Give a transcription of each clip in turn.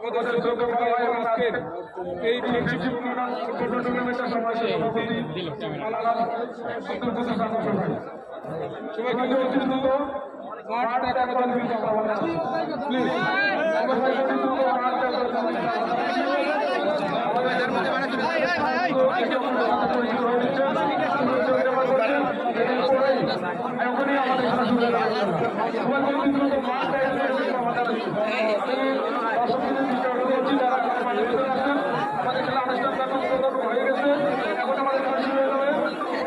কর্মীদের এই ফ্রেন্ডশিপ টুর্নামেন্টের সমাজের সভাপতি সবাইকে অনুরোধ মাঠ বিজয় করবেন প্লিজ এখনই আমাদের হয়ে যাবে সবাই বলুন দ্রুত মাঠ ত্যাগ করে আমাদের আমাদের খেলা অনুষ্ঠান ব্যাপক হয়ে গেছে এখন আমাদের খেলা শুরু হয়ে যাবে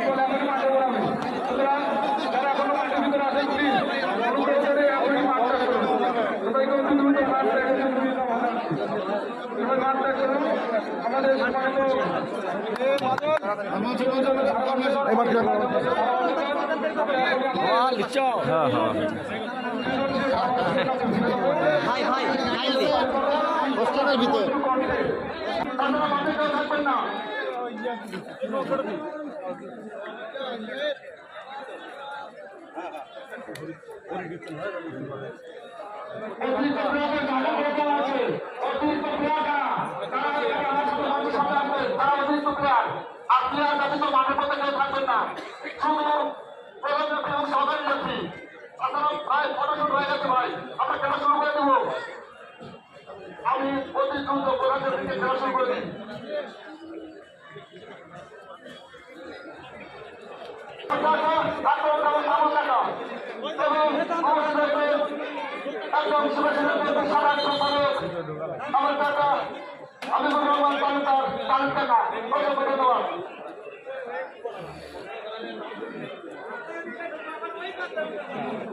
বলে এখনই মাঠে ওড়াবে সুতরাং যারা এখনও মাঠের ভিতরে আছেন প্লিজ অনুগ্রহ করে এখনই মাঠটা করুন সবাইকে অতি দ্রুত মাঠ ত্যাগ করে এবার মাঠ ত্যাগ করুন আমাদের সম্মানিত ভাই ভাই কাইন্ডলি হোস্টেলের ভিতরে। আপনারা মাঠে কেউ থাকবেন না অতিরিক্ত ব্লকের যাদের লোকাল আছে অতিরিক্ত প্লেয়ার কারা তারা এখানে আমার সাথে মাঠের সামনে আসবে তারা অতিরিক্ত প্লেয়ার আর প্লেয়ার ব্যতীত মাঠের মধ্যে কেউ থাকবেন না। শুধু প্রধান ব্যক্তি এবং ব্যক্তি আপনারা প্রায় ফটোশুট হয়ে গেছে ভাই। আমরা খেলা করে দেবো? আমি অতি দ্রুত প্রধান ব্যক্তিকে খেলা শুরু করে দিই। একদম শুভেচ্ছা সারা আমার কাকা হাবিবুর রহমান তালুকার তালুক কাকা অসংখ্য ধন্যবাদ বিসমিল্লাহির রহমানির রহিম।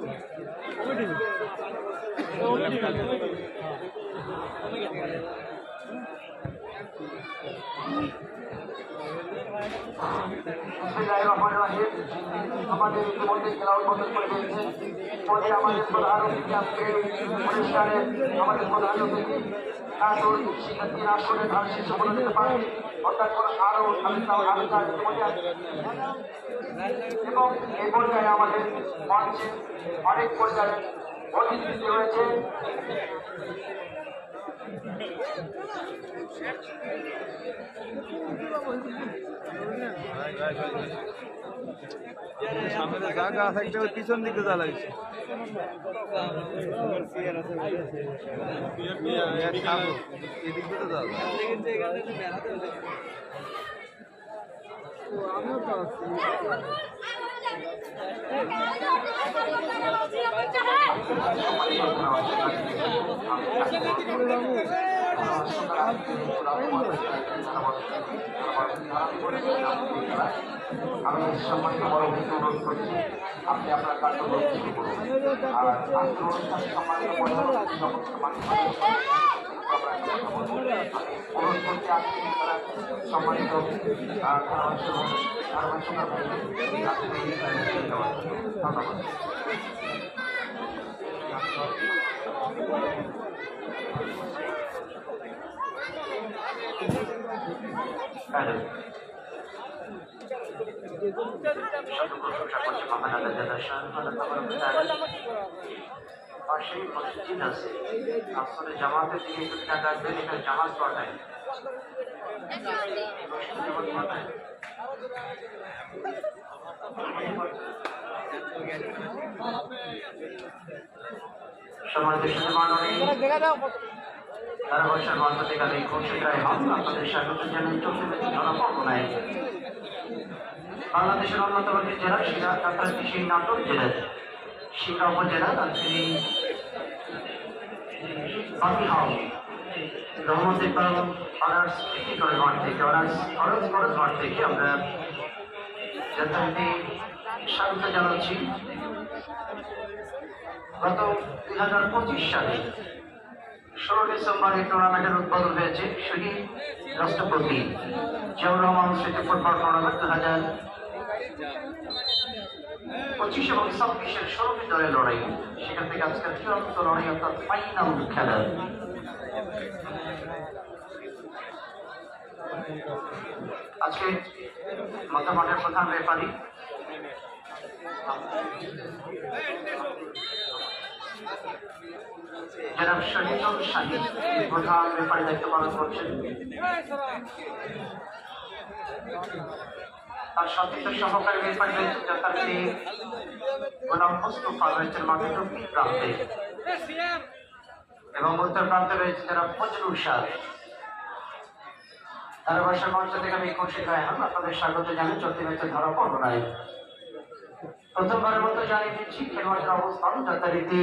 আমাদের ইতিমধ্যে খেলা উদ্বোধন করে দিয়েছে পরে আমাদের প্রধান অতিথি আজকে অনুষ্ঠানে আমাদের প্রধান অতিথি নাটোর শিক্ষার্থী আসলে ধান শীর্ষ বলে দিতে পারে অর্থাৎ কোনো আরও আলোচনা আলোচনা ইতিমধ্যে আছে। এবং এই পর্যায়ে আমাদের অনেক পর্যায়ে অতিথি রয়েছে সামনে জায়গা আছে একটা পিছন দিকে যা আমি সম্মানিত আপনি আপনার কার্যক্রম শুরু করুন আর আজকের অনুষ্ঠান সম্মানিত বড় ধারাভাষ্য ধারাভাষ্যকার ভাইকে আজকে এই অনুষ্ঠানে দেওয়ার জন্য ধন্যবাদ হ্যালো সব প্রশংসা করছি মহান আল্লাহ তাআলার শান আল্লাহ তাআলা পাশেই মসজিদ আছে আসলে জামাতের দিকে একটু খেয়াল রাখবেন এখানে জামাত মসজিদে জামাত পাঠায় সম্মানিত সাথে মাননীয় ধারাভাষ্যের মাধ্যমে এই ঘোষিকায় হন আপনাদের স্বাগত জানাই চৌষট্টি জনপর্বনায় বাংলাদেশের অন্যতম একটি জেলা শিরা কাতারটি সেই নাটোর জেলার শিরা উপজেলা তিনি বাকি হাও Rahmat Iqbal honours degree college honours college মাঠ থেকে আমরা যথারীতি স্বাগত জানাচ্ছি। গত দুই হাজার পঁচিশ সালে ষোলো ডিসেম্বর এই টুর্নামেন্টের উদ্বোধন হয়েছে শহীদ রাষ্ট্রপতি জিয়াউর রহমান স্মৃতি ফুটবল টুর্নামেন্ট দু হাজার পঁচিশ এবং ছাব্বিশের ষোলোটি দলের লড়াই। সেখান থেকে আজকের চূড়ান্ত লড়াই অর্থাৎ ফাইনাল খেলা। আজকে মধ্যমাঠের প্রধান রেফারি জনাব শাহিদ প্রধান রেফারি দায়িত্ব পালন করছেন। তার সতীর্থ সহকারী রয়েছেন যথার্থী গোলাম মুস্তফা রয়েছেন প্রান্তে। এবং উত্তর প্রান্তে রয়েছে যারা ফজলুল শাহ। ধারাভাষা মঞ্চ থেকে আমি খুশি রায়হান আপনাদের স্বাগত জানাই। চলতি ম্যাচে ধরা পড়ব নাই প্রথমবারের মতো জানিয়ে দিচ্ছি খেলোয়াড়দের অবস্থান যথারীতি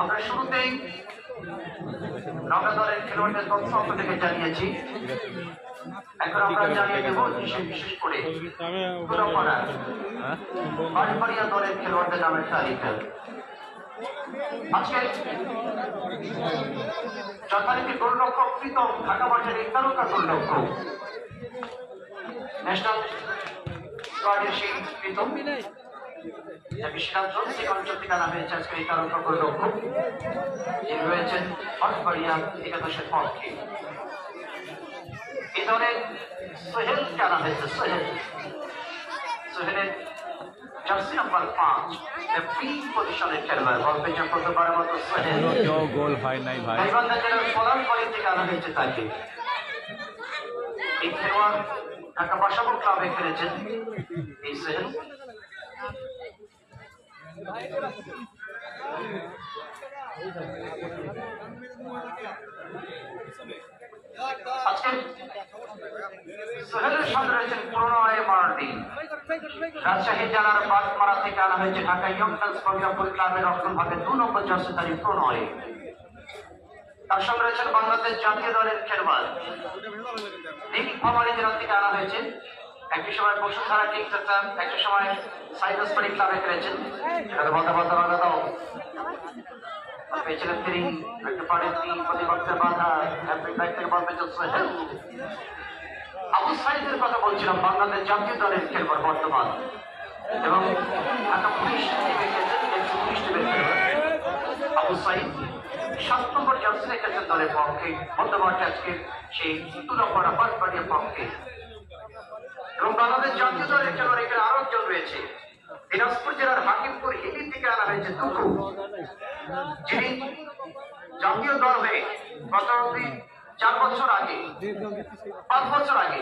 আমরা শুরুতেই নওগাঁ দলের খেলোয়াড়দের তথ্য আপনাদেরকে জানিয়েছি। এখন আমরা জানিয়ে দেব বিশেষ করে পাটবাড়িয়া দলের খেলোয়াড়দের নামের তালিকা। আজকে যথারীতি গোলরক্ষক প্রীতম ঢাকা তারকা গোলরক্ষক ন্যাশনাল প্রীতম। যা বিশ্বনাথ জোন্সিক অঞ্চল থেকে আনা হয়েছে আজকে এই তারকা গোলরক্ষক যিনি রয়েছেন পাটবাড়িয়া একাদশের পক্ষে এই দলে সোহেলকে আনা হয়েছে? সোহেল। সোহেলের জার্সি নাম্বার পাঁচ। পি পজিশনের খেলোয়াড়। বল পেয়েছে প্রথমবারের মতো সোহেল। গোল হয় নাই ভাই। গাইবান্ধা জেলার পলাশবাড়ি থেকে আনা হয়েছে তাকে। এই খেলোয়াড় ঢাকা বাসাবো ক্লাবে খেলেছেন। এই সোহেল আজকে সোহেলের সঙ্গে রয়েছেন প্রণয় মার্ডি রাজশাহী জেলার বাগমারা থেকে আনা হয়েছে ঢাকা রক্ষণ ভাগে দু নম্বর জার্সিধারী প্রণয়। তার সঙ্গে বাংলাদেশ জাতীয় দলের খেলোয়াড়। নীল ফামারি জেলা থেকে আনা হয়েছে একই সময় বসুন্ধরা কিংস একটা একটা সময় সাইদাসবাড়ি ক্লাবে খেলেছেন। সেখানে বলতে বলতে বাধা দাও। পেয়েছিলেন তিনি একটা পাড়ে তিন প্রতিপক্ষে বাধা হ্যাপি ব্যাক থেকে বল পেয়েছেন আবু সাইদের কথা বলছিলাম, বাংলাদেশ জাতীয় দলের খেলোয়াড় বর্তমান। এবং ঢাকা পুলিশ টিমে খেলছেন একটু পুলিশ টিমের আবু সাইদ সাত নম্বর জার্সি রেখেছেন দলের পক্ষে। মধ্যমাঠে আজকে সেই তুলাপাড়া বাঁশবাড়িয়ার পক্ষে। এবং বাংলাদেশ জাতীয় দলের খেলোয়াড় এখানে আরও একজন রয়েছে। দিনাজপুর জেলার হাকিমপুর হিলি থেকে আনা হয়েছে দুটো যিনি জাতীয় দল হয়ে গত চার বছর আগে, পাঁচ বছর আগে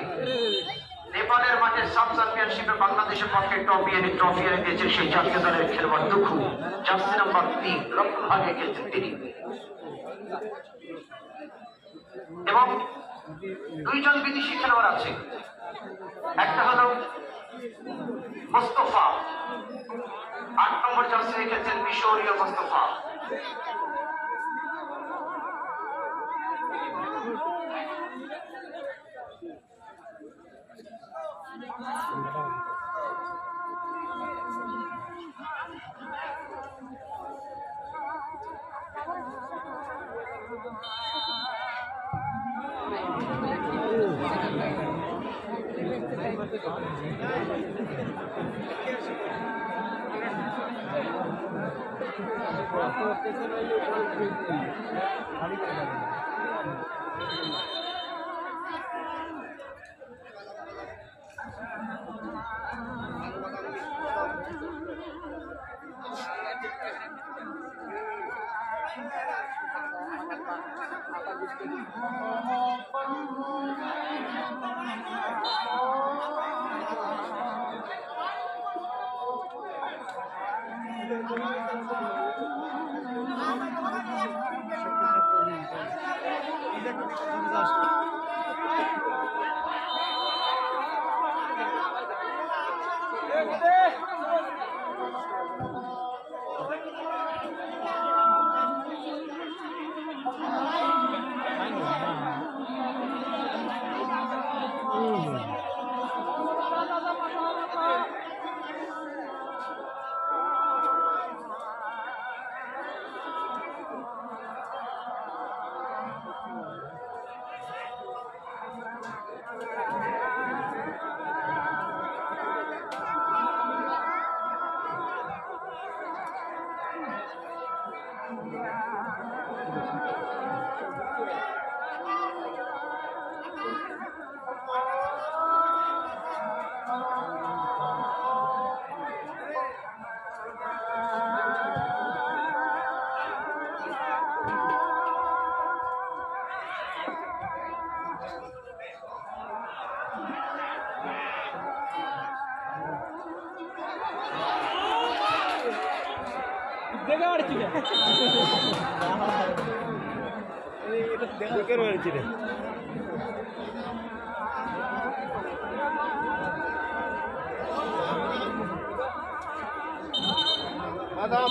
নেপালের মাঠে সাব চ্যাম্পিয়নশিপে বাংলাদেশের পক্ষে ট্রফি এনে ট্রফি এনে দিয়েছেন সেই জাতীয় দলের খেলোয়াড় দুঃখু। জার্সি নাম্বার তিন রক্ষণ ভাগে খেলছেন তিনি। এবং দুইজন বিদেশি খেলোয়াড় আছে। একটা হলো মোস্তফা আট নম্বর জার্সি রেখেছেন মিশরীয় মোস্তফা। Oh, Yeah. দেখা আড়ছি না দেখা আড়ছি না বাদাম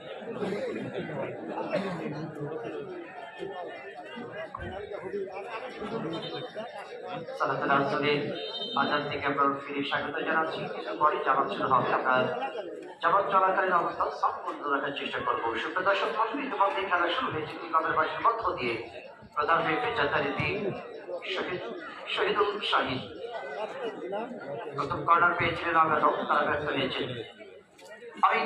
সালাতুল আসরের আজান থেকে আমরা ফিরে চেষ্টা করব। সুপ্রিয় দর্শক মন্ডলী ইতিমধ্যে খেলা শুরু হয়েছে। কিংবামের বাসের মধ্য দিয়ে প্রধান হয়ে যাত্রারীতি শহীদ, শহীদুল শাহিদ প্রথম কর্নার পেয়েছিলেন আমরা তারা ব্যর্থ হয়েছেন। আমি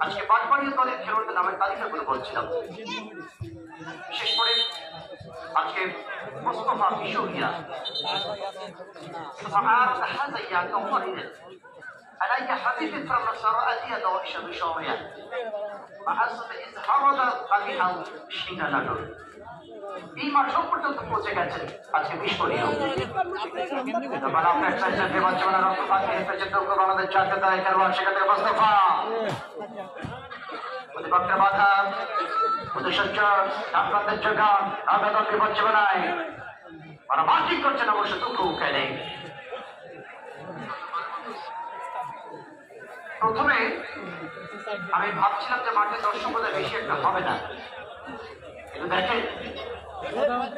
আজকে পাঁচবারীয় দলের খেলোয়াড়দের নামের তালিকাগুলো বলছিলাম। বিশেষ করে আজকে মোস্তফা মিশরিয়া সুফাহাত হাজাইয়া কমরিনের علي حبيبي from السراء دوائش بشومية وحسب إظهار قبيحة شينا نجر এই মাঠও পর্যন্ত পৌঁছে গেছেন আজকে মিশরীয় এবার আপনার প্রেসিডেন্ট নির্বাচনে রক্ত পাঠিয়ে প্রেসিডেন্ট আমাদের চারটে তারিখ খেলোয়াড় সেখান থেকে মোস্তফা প্রতিপক্ষের বাধা প্রতিশোধ আপনাদের যোগান আবেদন নির্বাচনায় ওরা মার্কিং করছে না অবশ্য দুঃখ উঠে প্রথমে আমি ভাবছিলাম যে মাঠে দর্শক বোধহয় বেশি একটা হবে না। দেখেন,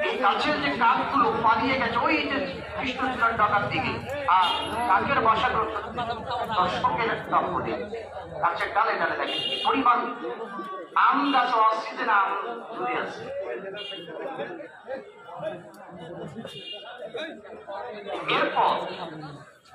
এই গাছের যে কাকগুলো পালিয়ে গেছে, ওই যে কৃষ্ণচূড়ার ডাকার দিকে, আর কাকের বাসা দর্শকের দিন গাছের ডালে ডালে দেখেন, কি পরিমাণ আম গাছ অস্তিতে না আম ধরে আছে। এরপর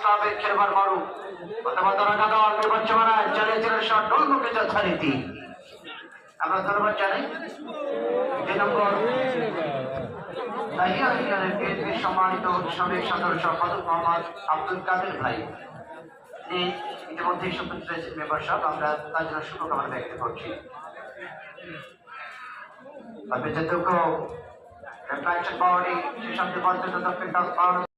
ক্লাবের খেলবার মারুফ অথবা সব ডলমুখে যথারীতি আমরা ধন্যবাদ জানাই। দুই নম্বর আব্দুল কাদের ভাই। মেম্বারশিপ আমরা তার জন্য শুভকামনা ব্যক্ত করছি। তবে রিফ্লেকশন পাওয়ারই সে সাথে পঞ্চায়েত দক্ষিণ পাওয়ার